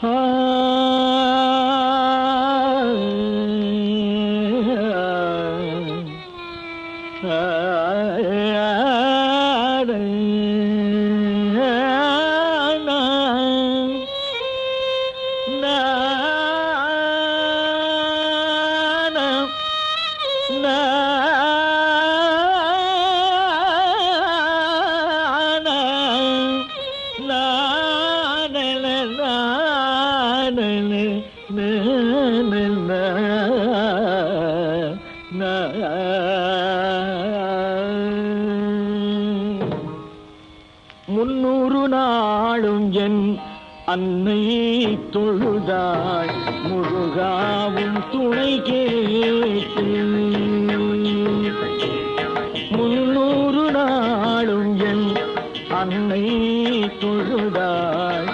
Ah, ah, ah. முன்னூறு நாளும் என் அன்னை தொழுதாள். முருகாவும் துணை கேட்டு முன்னூறு நாளும் என் அன்னை தொழுதாள்.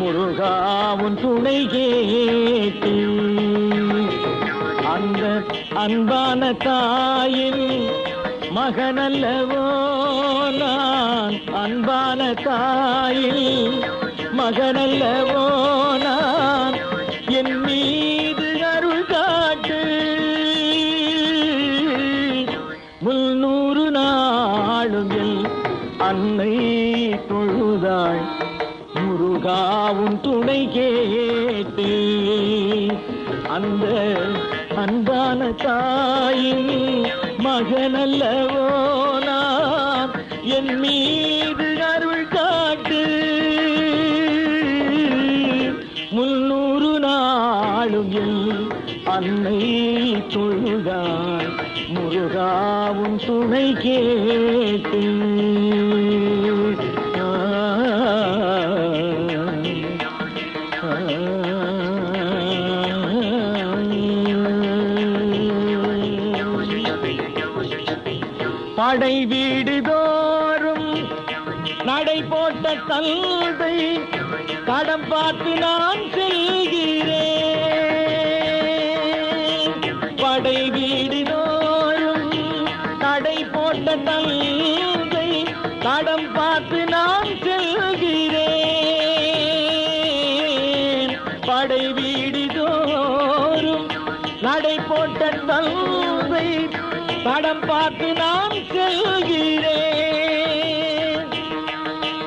முருகாவும் துணை கேட்டு அன்பான தாயின் மகனல்லவோ நான்? அன்பான தாயின் மகனல்லவோ நான்? என் மீது அருள் காட்டு. முன்னூறு நாளுங்கள் அன்னை தொழுதாள். முருகாவும் துணை கேட்டு. அந்த அன்பான தாயின் மகனல்லவோ நான்? என் மீது அருள் காட்டு. முன்னூறு நாளும் என் அன்னை தொழுதாள். முருகாவும் துணை கேட்டு. படை வீடுதோறும் நடை போட்ட தந்தை கடம் பார்த்து நான் செல்கிறேன். படை வீடுதோறும் நடை போட்ட தந்தை கடம் பார்த்து நான் செல்கிறேன். தந்தை படம் பார்த்து நான் செல்கிறேன்.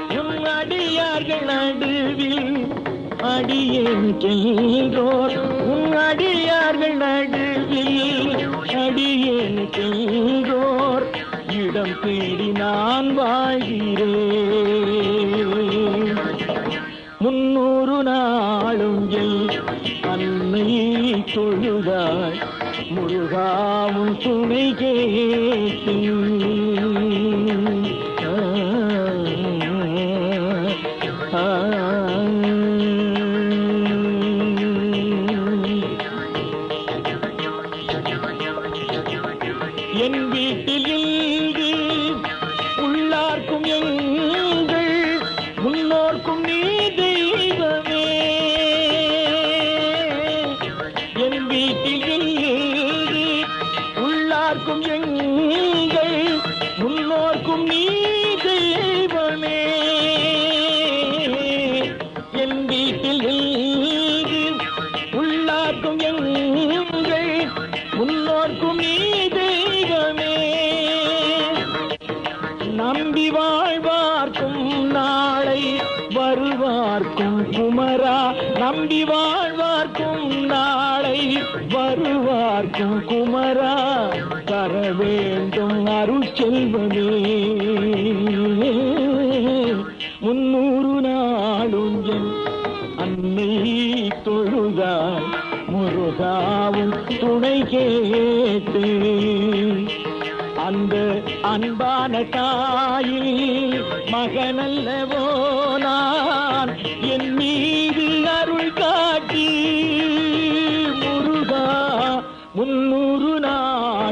உன் அடியார்கள் நடுவில் அடியேன் செல்கிறோர். உன் அடியார்கள் நடுவில் அடியேன் செல்கிறோர். இடம் தேடி நான் வாழ்கிறேன். தொழுதாய் முருகாவும் துணை கேட்டு ஆ, ஆ, என் வீட்டில் வருவார்க்கும் குமரா நம்பி வாழ்வார்க்கும் நாளை வருவார்க்கும் குமரா. தர வேண்டும் அருள் செல்வமே. முன்னூறு நாளும் என் அன்னை தொழுதாய் முருகாவும் துணை கேட்டு. அந்த அன்பான தாயில் மகனல்லவோ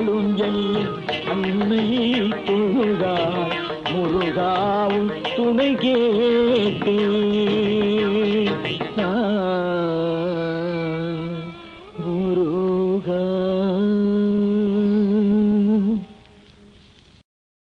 நாளும் அன்னை தொழுதா முருகாவும் துணை கேட்டு